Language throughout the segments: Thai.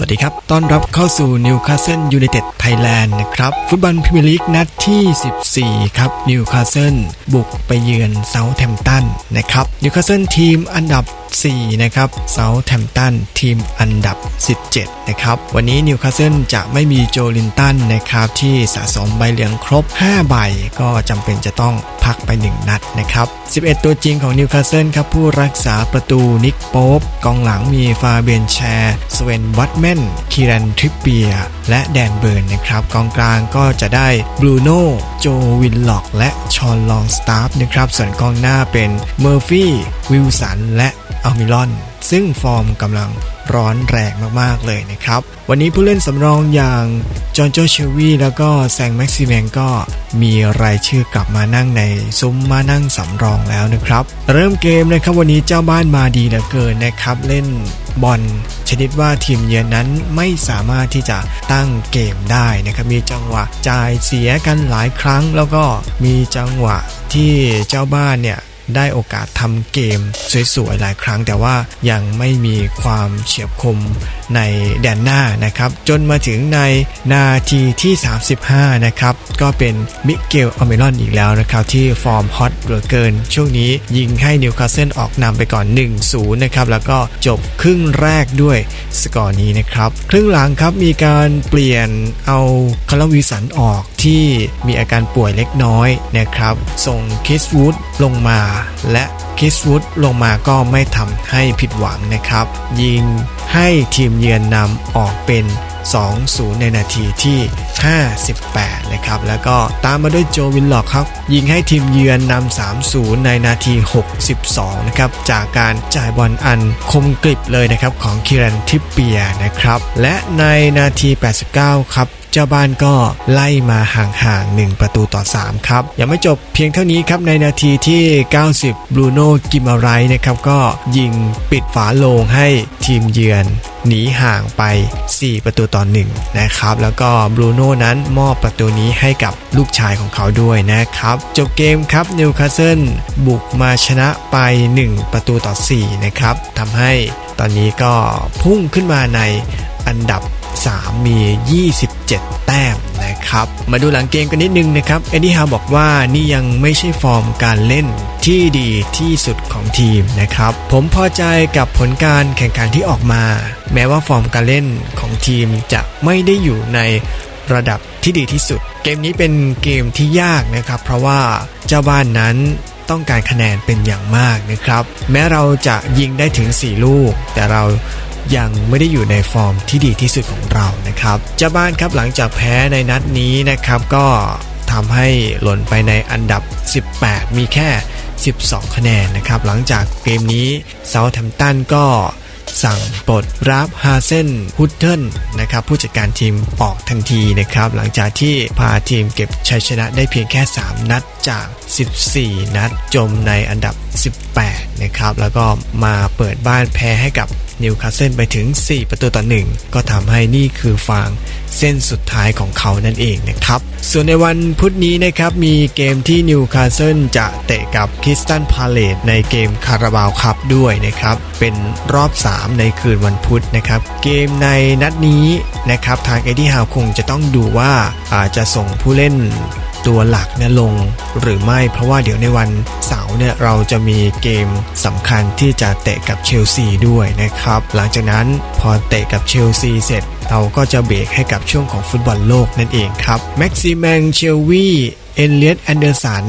สวัสดีครับ ต้อนรับเข้าสู่นิวคาสเซิลยูไนเต็ดไทยแลนด์นะครับ ฟุตบอลพรีเมียร์ลีกนัดที่ 14 ครับนิวคาสเซิลบุกไปเยือนเซาท์แฮมป์ตันนะครับนิวคาสเซิลทีมอันดับ 4 นะครับเซาท์แฮมป์ตันทีมอันดับ 17 นะครับ วันนี้นิวคาสเซิลจะไม่มีโจลินตันนะครับ ที่สะสมใบเหลืองครบ 5 ใบ ก็จำเป็นจะต้องพักไป 1 นัดนะครับ 11 ตัวจริงของนิวคาสเซิลครับผู้รักษาประตูนิกโป๊ปกองหลังมีฟาเบนแชร์สเวนวัตแมนคีรันทริปเปีย และแดนเบิร์นนะครับกองกลางก็จะได้บรูโน่โจวินล็อก และชอนลองสตาฟนะครับส่วนกองหน้าเป็นเมอร์ฟี่วิลสันและอัลมิลอน ซึ่งฟอร์มกำลังร้อนแรงมากๆเลยนะครับ วันนี้ผู้เล่นสำรองอย่างจอห์นโจเชวีแล้วก็แซงแม็กซิแมนก็มีรายชื่อกลับมานั่งในซุ้มมานั่งสำรองแล้วนะครับ เริ่มเกมนะครับวันนี้เจ้าบ้านมาดีเหลือเกินนะครับ เล่น บอลชนิดว่าทีมเยือนนั้นไม่สามารถที่จะตั้งเกมได้นะครับมีจังหวะจ่ายเสียกันหลายครั้ง แล้วก็มีจังหวะที่เจ้าบ้านเนี่ย ได้โอกาสทำเกมสวยๆหลายครั้ง แต่ว่ายังไม่มีความเฉียบคมในแดนหน้านะครับ จนมาถึงในนาทีที่ 35 นะครับ ก็เป็นมิเกลอเมรอนอีกแล้วนะครับ ที่ฟอร์มฮอตเหลือเกิน ช่วงนี้ยิงให้นิวคาสเซิลออกนำไปก่อน 1-0 นะครับ แล้วก็จบครึ่งแรกด้วยสกอร์นี้นะครับ ครึ่งหลังครับมีการเปลี่ยนเอาคาร์ลวิสันออกที่มีอาการป่วยเล็กน้อยนะครับ ส่งคิสวูดลงมา และคิสวูดลงมาก็ไม่ทำให้ผิดหวังนะครับ ยิงให้ทีมเยือนนำออกเป็น 2-0 ในนาทีที่ 58 นะครับ แล้วก็ตามมาด้วยโจวินหลอกครับ ยิงให้ทีมเยือนนำ 3-0 ในนาที 62 นะครับ จากการจ่ายบอลอันคมกริบเลยนะครับของคิรันทิปเปียนะครับ และในนาที 89 ครับ จ้าบ้านก็ไล่มาห่างๆ1ประตูต่อ 3 ครับ ยังไม่จบเพียงเท่านี้ครับในนาทีที่ 90 บรูโน่กิมาไรนะครับก็ยิงปิดฝาโลงให้ทีมเยือนหนีห่างไป 4 ประตูต่อ1นะครับ แล้วก็บรูโน่นั้นมอบประตูนี้ให้กับลูกชายของเขาด้วยนะครับ จบเกมครับนิวคาสเซิลบุกมาชนะไป 1 ประตูต่อ4นะครับทำให้ตอนนี้ก็พุ่งขึ้นมาในอันดับ 3 มี 27 แต้มนะครับ มาดูหลังเกมกันนิดนึงนะครับเอ็ดดี้ฮาวบอกว่านี่ยังไม่ใช่ฟอร์มการเล่นที่ดีที่สุดของทีมนะครับ ผมพอใจกับผลการแข่งขันที่ออกมา แม้ว่าฟอร์มการเล่นของทีมจะไม่ได้อยู่ในระดับที่ดีที่สุด เกมนี้เป็นเกมที่ยากนะครับ เพราะว่าเจ้าบ้านนั้นต้องการคะแนนเป็นอย่างมากนะครับ แม้เราจะยิงได้ถึง 4 ลูก แต่เรา ยังไม่ได้อยู่ในฟอร์มที่ดีที่สุดของเรานะครับเจ้าบ้านครับหลังจากแพ้ในนัดนี้นะครับก็ทำให้หล่นไปในอันดับ 18 มีแค่ 12 คะแนนนะครับหลังจากเกมนี้เซาท์แฮมตันก็สั่งปลดรับฮาเซนฮุตเทิลนะครับผู้จัดการทีมออกทันทีนะครับหลังจากที่พาทีมเก็บชัยชนะได้เพียงแค่ 3 นัดจาก 14 นัดจมในอันดับ 18 นะครับ แล้วก็มาเปิดบ้านแพ้ให้กับนิวคาสเซิลไปถึง 4 ประตูต่อ 1 ก็ทำให้นี่คือฟางเส้นสุดท้ายของเขานั่นเองนะครับ ส่วนในวันพุธนี้นะครับ มีเกมที่นิวคาสเซิลจะเตะกับคริสตันพาเลตในเกมคาราบาวคัพด้วยนะครับ เป็นรอบ 3 ในคืนวันพุธนะครับ เกมในนัดนี้นะครับ ทางเอ็ดดี้ฮาวคงจะต้องดูว่าอาจจะส่งผู้เล่น ตัวหลักเนี่ยลงหรือไม่ เพราะว่าเดี๋ยวในวันเสาร์เนี่ยเราจะมีเกมสำคัญที่จะเตะกับเชลซีด้วยนะครับ หลังจากนั้นพอเตะกับเชลซีเสร็จ เราก็จะเบรกให้กับช่วงของฟุตบอลโลกนั่นเองครับแม็กซิแมงเชลวีเอนเลียตแอนเดอร์สัน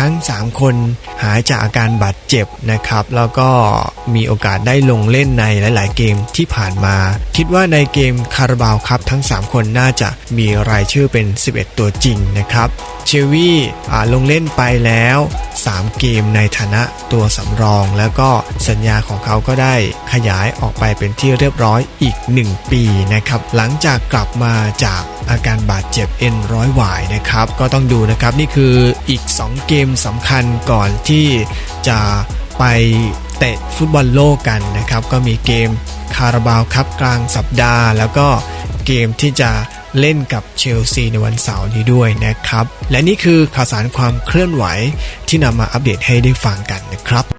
ทั้ง 3 คนหายจากอาการบาดเจ็บนะครับ แล้วก็มีโอกาสได้ลงเล่นในหลาย ๆ เกมที่ผ่านมา คิดว่าในเกมคาราบาวครับทั้ง 3 คนน่าจะมีรายชื่อเป็น 11 ตัวจริงนะครับเชวี่ลงเล่นไปแล้ว 3 เกมในฐานะตัวสำรอง แล้วก็สัญญาของเขาก็ได้ขยายออกไปเป็นที่เรียบร้อยอีก 1 ปีนะครับ หลังจากกลับมาจาก อาการบาดเจ็บเอ็นร้อยหวายนะครับ ก็ต้องดูนะครับนี่คืออีก 2 เกมสำคัญก่อนที่จะไปเตะฟุตบอลโลกกันนะครับ ก็มีเกมคาราบาวครับกลางสัปดาห์ แล้วก็เกมที่จะเล่นกับเชลซีในวันเสาร์นี้ด้วยนะครับ และนี่คือข่าวสารความเคลื่อนไหวที่นำมาอัปเดตให้ได้ฟังกันนะครับ